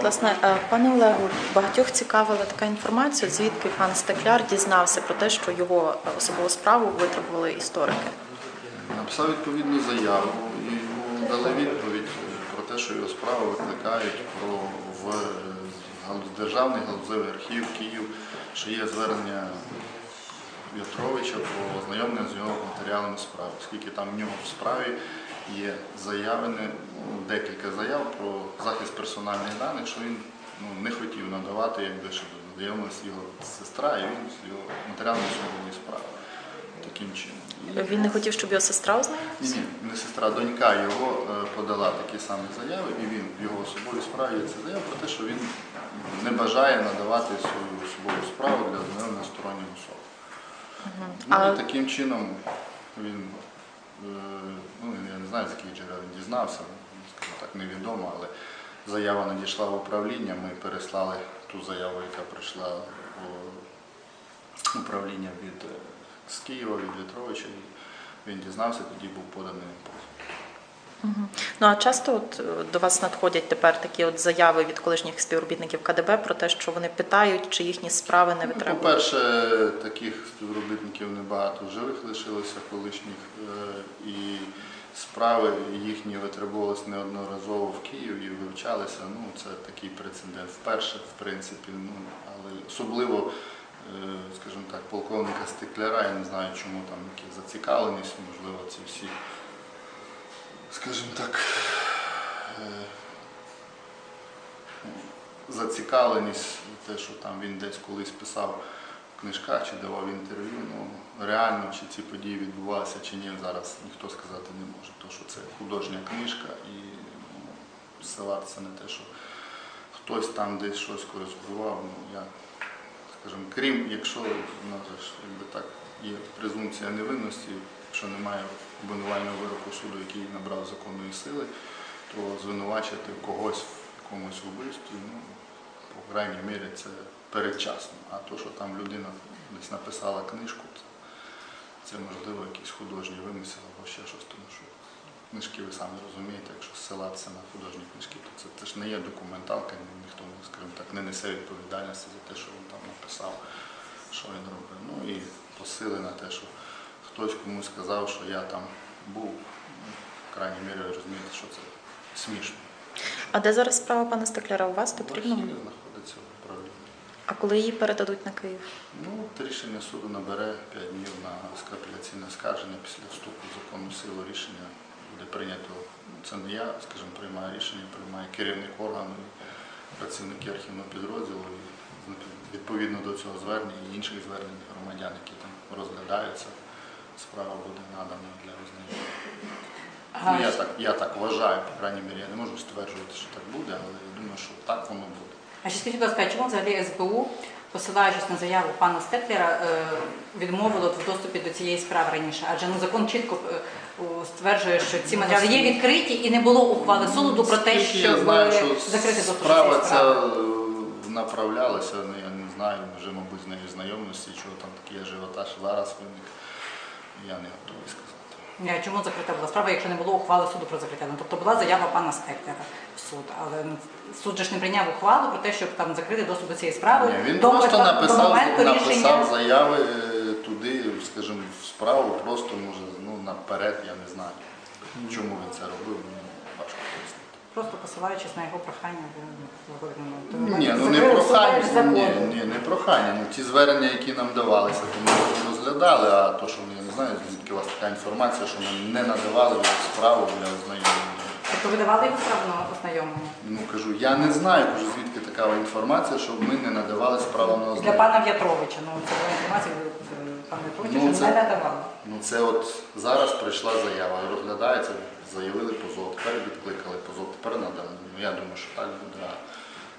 Власне, е, пане Олегу, багатьох цікавила така інформація, звідки пан Стекляр дізнався про те, що його е, особову справу витребували історики. Написав відповідну заяву і дали відповідь про те, що його справи викликають про в е, Державний галузевий архів Київ, що є звернення В'ятровича про ознайомлення з його матеріалами справи, оскільки там в нього в справі є заявлені ну, декілька заяв про захист персональних даних, що він ну, не хотів надавати, якби щоб знайомилась його сестра і він з його матеріалами судової справи. Таким чином. І- Він не хотів, щоб його сестра ознайомилася? ні, не сестра, донька його е, подала такі самі заяви, і він в його особовій справі є ця заява про те, що він не бажає надавати свою особову справу для ознайомлення стороннім особам. Ну, А- і таким чином він, ну я не знаю, з яких джерел він дізнався, так, невідомо, але заява надійшла в управління, ми переслали ту заяву, яка прийшла в управління від е, з Києва, від Вітровича, він дізнався, тоді був поданий позов. Ну а часто от е, до вас надходять тепер такі от заяви від колишніх співробітників КДБ про те, що вони питають, чи їхні справи не Ну. По-перше, таких співробітників небагато живих лишилося колишніх, е, і справи їхні витребувалися неодноразово в Києві і вивчалися. Ну, це такий прецедент. Вперше, в принципі, ну, але особливо, е, скажімо так, полковника Стекляра, я не знаю, чому там яких зацікавленість, можливо, ці всі, скажімо так, е, зацікавленість, те, що там він десь колись писав в книжках чи давав інтерв'ю, ну реально чи ці події відбувалися чи ні, зараз ніхто сказати не може. То, що це художня книжка і ну, ссилатися на те, що хтось там десь щось когось вбивав, ну я, скажімо, крім, якщо у якби так є презумпція невинності, якщо немає обвинувального вироку суду, який набрав законної сили, то звинувачити когось в якомусь вбивстві, ну, по крайній мірі, це передчасно. А то, що там людина десь написала книжку, це, це можливо якийсь художній вимисел або ще щось, тому що книжки ви самі розумієте, якщо ссилатися на художні книжки, то це, ж не є документалка, ніхто, скажімо так, не несе відповідальності за те, що він там написав, що він робив. Ну і посили на те, що хтось комусь сказав, що я там був, ну, в крайній мірі розумієте, що це смішно. А де зараз справа пана Стекляра? У вас тут В рівно? архіві знаходиться в управлінні. А коли її передадуть на Київ? Ну, от рішення суду набере 5 днів на апеляційне скарження після вступу в законну силу рішення буде прийнято. Ну, Це не я, скажімо, приймаю рішення, приймає керівник органу, працівники архівного підрозділу. І ну, відповідно до цього звернення і інших звернень громадян, які там розглядаються, справа буде надана для ознайомлення. Ну, я, так, я так вважаю, по крайній мірі, я не можу стверджувати, що так буде, але я думаю, що так воно буде. А ще скажіть, будь ласка, чому взагалі СБУ, посилаючись на заяву пана Стеклера, е, відмовило в доступі до цієї справи раніше? Адже ну, закон чітко е, стверджує, що ці матеріали є відкриті і не було ухвали суду про те, щоб що закрити доступ до справа цієї справи. е, направлялася, ну я не знаю, вже, мабуть, з нею знайомості, чого там такий ажіотаж зараз виник, я не готовий сказати. Чому закрита була справа, якщо не було ухвали суду про закриття? Ну, тобто була заява пана Стеклера в суд, але ну, суд же ж не прийняв ухвалу про те, щоб там закрити доступ до цієї справи. Ні, він до, просто до написав, моменту написав рішення. заяви е, туди, скажімо, в справу, просто може ну, наперед, я не знаю. Чому він це робив, мені важко пояснити. Просто посилаючись на його прохання, ви виходите Ні, ну не прохання, ні, ні, не прохання. Ну ті звернення, які нам давалися, то ми розглядали, а то, що не знаю, звідки у вас така інформація, що ми не надавали справу для ознайомлення. Тобто ви давали справу на ознайомлення? Ну кажу, я не знаю, кажу, звідки така інформація, щоб ми не надавали справу на Для ознайомлення. пана В'ятровича, ну це була інформація, ви е, пан В'ятрович Ну, що це- не надавали. Ну це от зараз прийшла заява, розглядається, заявили позов, тепер відкликали позов, тепер надано. Ну я думаю, що так буде. А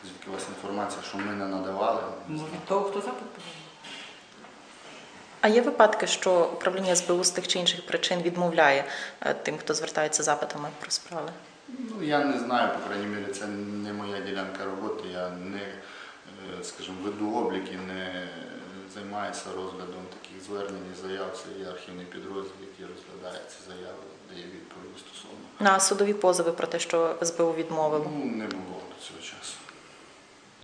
звідки у вас інформація, що ми не надавали? Ну, знаю. того, хто запит подав. А є випадки, що управління СБУ з тих чи інших причин відмовляє е, тим, хто звертається запитами про справи? Ну, я не знаю, по крайній мірі, це не моя ділянка роботи. Я не, е, скажімо, веду облік і не займаюся розглядом таких звернень і заяв. Це є архівний підрозділ, який розглядає ці заяви, дає відповіді стосовно. На судові позови про те, що СБУ відмовило. Ну, не було до цього часу.